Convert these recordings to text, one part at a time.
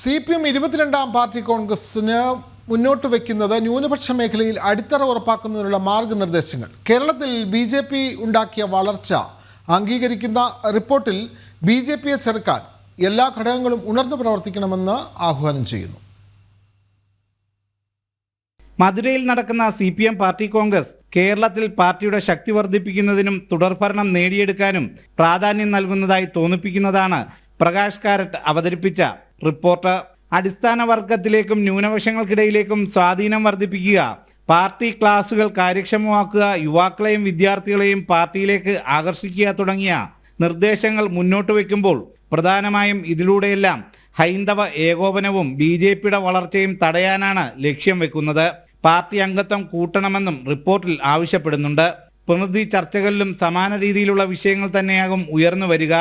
C P M ഇരുപത്തിരണ്ടാം party കോൺഗ്രസിന് മുന്നോട്ട് വയ്ക്കുന്നത് ന്യൂനപക്ഷ മേഖലയിൽ അടിത്തറ ഉറപ്പാക്കുന്നതിനുള്ള മാർഗനിർദ്ദേശങ്ങൾ. കേരളത്തിൽ ബി ജെ പി ഉണ്ടാക്കിയ വളർച്ച അംഗീകരിക്കുന്ന റിപ്പോർട്ടിൽ ബി ജെ പിയെ ചെറുക്കാൻ എല്ലാ ഘടകങ്ങളും ഉണർന്നു പ്രവർത്തിക്കണമെന്ന് ആഹ്വാനം ചെയ്യുന്നു. മധുരയിൽ നടക്കുന്ന C P M party congress കേരളത്തിൽ പാർട്ടിയുടെ ശക്തി വർദ്ധിപ്പിക്കുന്നതിനും തുടർഭരണം നേടിയെടുക്കാനും പ്രാധാന്യം നൽകുന്നതായി തോന്നിപ്പിക്കുന്നതാണ് പ്രകാശ് കാരറ്റ് അവതരിപ്പിച്ച റിപ്പോർട്ട്. അടിസ്ഥാന വർഗത്തിലേക്കും ന്യൂനപക്ഷങ്ങൾക്കിടയിലേക്കും സ്വാധീനം വർദ്ധിപ്പിക്കുക. പാർട്ടി ക്ലാസുകൾ കാര്യക്ഷമമാക്കുക. യുവാക്കളെയും വിദ്യാർത്ഥികളെയും പാർട്ടിയിലേക്ക് ആകർഷിക്കുക തുടങ്ങിയ നിർദ്ദേശങ്ങൾ മുന്നോട്ട് വയ്ക്കുമ്പോൾ പ്രധാനമായും ഇതിലൂടെയെല്ലാം ഹൈന്ദവ ഏകോപനവും ബി ജെ പിയുടെ വളർച്ചയും തടയാനാണ് ലക്ഷ്യം വെക്കുന്നത്. പാർട്ടി അംഗത്വം കൂട്ടണമെന്നും റിപ്പോർട്ടിൽ ആവശ്യപ്പെടുന്നുണ്ട്. പ്രതിനിധി ചർച്ചകളിലും സമാന രീതിയിലുള്ള വിഷയങ്ങൾ തന്നെയാകും ഉയർന്നു വരിക.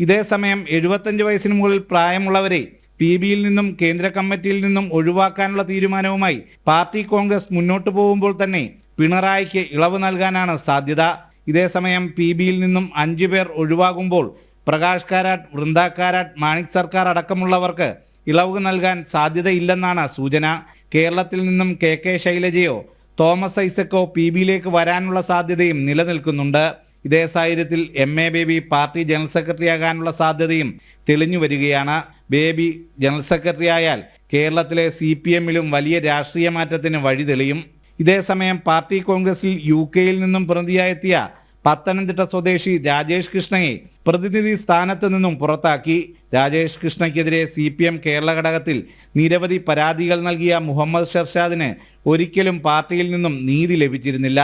ഇതേസമയം എഴുപത്തഞ്ച് വയസ്സിന് മുകളിൽ പ്രായമുള്ളവരെ പി ബിയിൽ നിന്നും കേന്ദ്ര കമ്മിറ്റിയിൽ നിന്നും ഒഴിവാക്കാനുള്ള തീരുമാനവുമായി പാർട്ടി കോൺഗ്രസ് മുന്നോട്ടു പോകുമ്പോൾ തന്നെ പിണറായിക്ക് ഇളവ് നൽകാനാണ് സാധ്യത. ഇതേസമയം പി ബിയിൽ നിന്നും അഞ്ചു പേർ ഒഴിവാകുമ്പോൾ പ്രകാശ് കാരാട്ട് വൃന്ദ കാരാട്ട് മാണിക് സർക്കാർ അടക്കമുള്ളവർക്ക് ഇളവ് നൽകാൻ സാധ്യതയില്ലെന്നാണ് സൂചന. കേരളത്തിൽ നിന്നും കെ കെ ശൈലജയോ തോമസ് ഐസക്കോ പി ബിയിലേക്ക് വരാനുള്ള സാധ്യതയും നിലനിൽക്കുന്നുണ്ട്. ഇതേ സാഹചര്യത്തിൽ M A Baby party general secretary ആകാനുള്ള സാധ്യതയും തെളിഞ്ഞു വരികയാണ്. ബേബി ജനറൽ സെക്രട്ടറി ആയാൽ കേരളത്തിലെ സി പി എമ്മിലും വലിയ രാഷ്ട്രീയ മാറ്റത്തിന് വഴി തെളിയും. ഇതേസമയം പാർട്ടി കോൺഗ്രസിൽ യു കെയിൽ നിന്നും പ്രതിയായെത്തിയ പത്തനംതിട്ട സ്വദേശി രാജേഷ് കൃഷ്ണയെ പ്രതിനിധി സ്ഥാനത്ത് നിന്നും പുറത്താക്കി. രാജേഷ് കൃഷ്ണയ്ക്കെതിരെ സി പി എം കേരള ഘടകത്തിൽ നിരവധി പരാതികൾ നൽകിയ മുഹമ്മദ് ഷർഷാദിന് ഒരിക്കലും പാർട്ടിയിൽ നിന്നും നീതി ലഭിച്ചിരുന്നില്ല.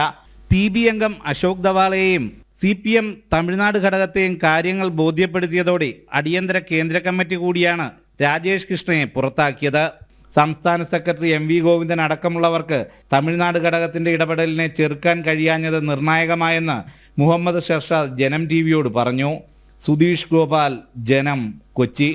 പി ബി അംഗം അശോക് ദവാളയെയും സി പി എം തമിഴ്നാട് ഘടകത്തെയും കാര്യങ്ങൾ ബോധ്യപ്പെടുത്തിയതോടെ അടിയന്തര കേന്ദ്ര കമ്മിറ്റി കൂടിയാണ് രാജേഷ് കൃഷ്ണയെ പുറത്താക്കിയത്. സംസ്ഥാന സെക്രട്ടറി എം വി ഗോവിന്ദൻ അടക്കമുള്ളവർക്ക് തമിഴ്നാട് ഘടകത്തിന്റെ ഇടപെടലിനെ ചെറുക്കാൻ കഴിയാഞ്ഞത് നിർണായകമായെന്ന് മുഹമ്മദ് ഷർഷാദ് ജനം ടി വിയോട് പറഞ്ഞു. സുധീഷ് ഗോപാൽ ജനം കൊച്ചി.